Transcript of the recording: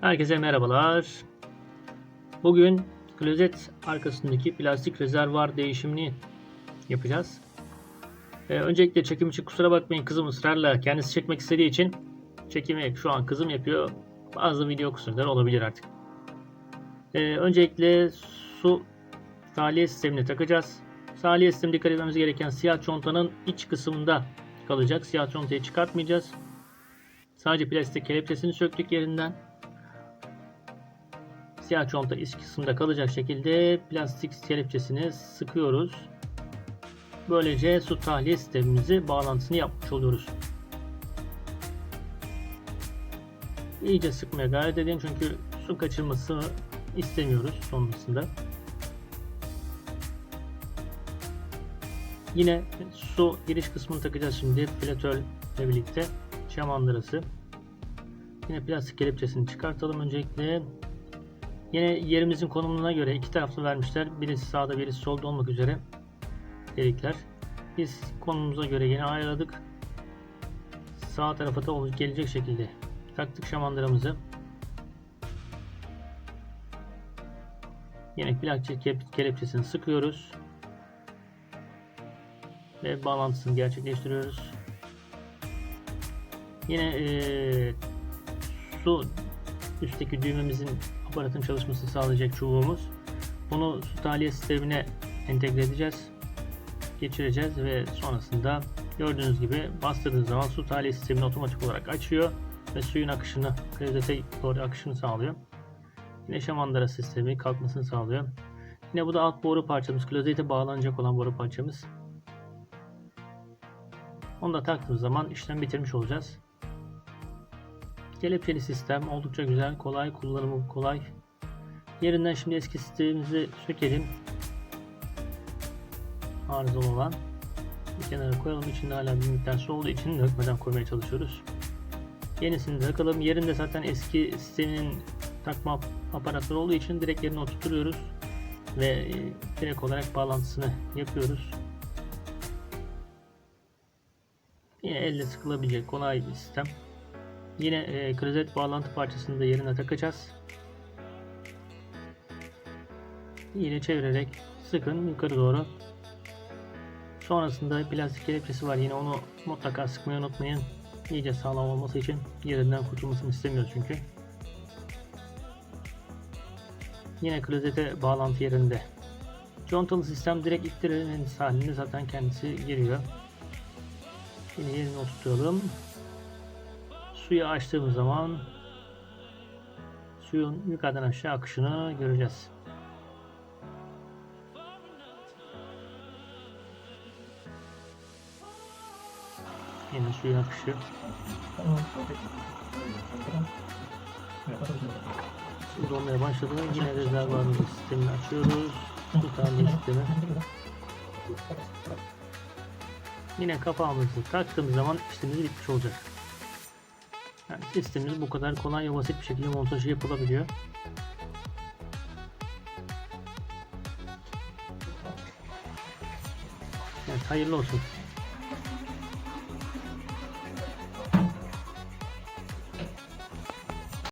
Herkese merhabalar. Bugün klozet arkasındaki plastik rezervuar değişimini yapacağız. Ee, öncelikle çekim için kusura bakmayın kızım ısrarla kendisi çekmek istediği için çekimi şu an kızım yapıyor. Bazı video kusurları olabilir artık. Ee, öncelikle su tahliye sistemini takacağız. Tahliye sistemi dikkat etmemiz gereken siyah contanın iç kısmında kalacak. Siyah contayı çıkartmayacağız. Sadece plastik kelepçesini söktük yerinden. Siyah conta iç kısmında kalacak şekilde plastik kelepçesini sıkıyoruz. Böylece su tahliye sistemimizi bağlantısını yapmış oluyoruz. İyice sıkmaya gayret edin çünkü su kaçırmasını istemiyoruz sonrasında. Yine su giriş kısmını takacağız şimdi filatörle birlikte şamandırası. Yine plastik kelepçesini çıkartalım öncelikle. Yine yerimizin konumuna göre iki taraflı vermişler. Birisi sağda birisi solda olmak üzere delikler. Biz konumumuza göre yine ayarladık. Sağ tarafa da gelecek şekilde taktık şamandıramızı. Yine plastik kelepçesini sıkıyoruz. Ve bağlantısını gerçekleştiriyoruz. Yine e, su üstteki düğmemizin aparatın çalışmasını sağlayacak çubuğumuz. Bunu su tahliye sistemine entegre edeceğiz. Geçireceğiz ve sonrasında gördüğünüz gibi bastırdığınız zaman su tahliye sistemini otomatik olarak açıyor ve suyun akışını, klozete doğru akışını sağlıyor. Yine şamandıra sistemi kalkmasını sağlıyor. Yine bu da alt boru parçamız, klozete bağlanacak olan boru parçamız. Onu da taktığımız zaman işlem bitirmiş olacağız. Kelepçeli sistem oldukça güzel, kolay, kullanımı kolay. Yerinden şimdi eski sistemimizi sökelim. Arızalı olan. Bir kenara koyalım. İçinde hala bir miktar su olduğu için dökmeden koymaya çalışıyoruz. Yenisini de takalım. Yerinde zaten eski sistemin takma aparatları olduğu için direkt yerine oturtuyoruz. Ve direkt olarak bağlantısını yapıyoruz. Yine elle sıkılabilecek kolay bir sistem. Yine e, klozet bağlantı parçasını da yerine takacağız. Yine çevirerek sıkın yukarı doğru. Sonrasında plastik kelepçesi var. Yine onu mutlaka sıkmayı unutmayın. İyice sağlam olması için yerinden kurtulmasını istemiyoruz çünkü. Yine klozete bağlantı yerinde. Contalı sistem direkt ittirilmeniz halinde zaten kendisi giriyor. Yine yerine oturtalım. Suyu açtığımız zaman suyun yukarıdan aşağı akışını göreceğiz. Yine suyun akışı. Su dolmaya başladı. Yine rezervuarımızın sistemini açıyoruz. Su tahliye sistemi. Yine kapağımızı taktığımız zaman işlemimiz bitmiş olacak. Yani sistemimiz bu kadar kolay ve basit bir şekilde montajı yapılabiliyor. Evet hayırlı olsun.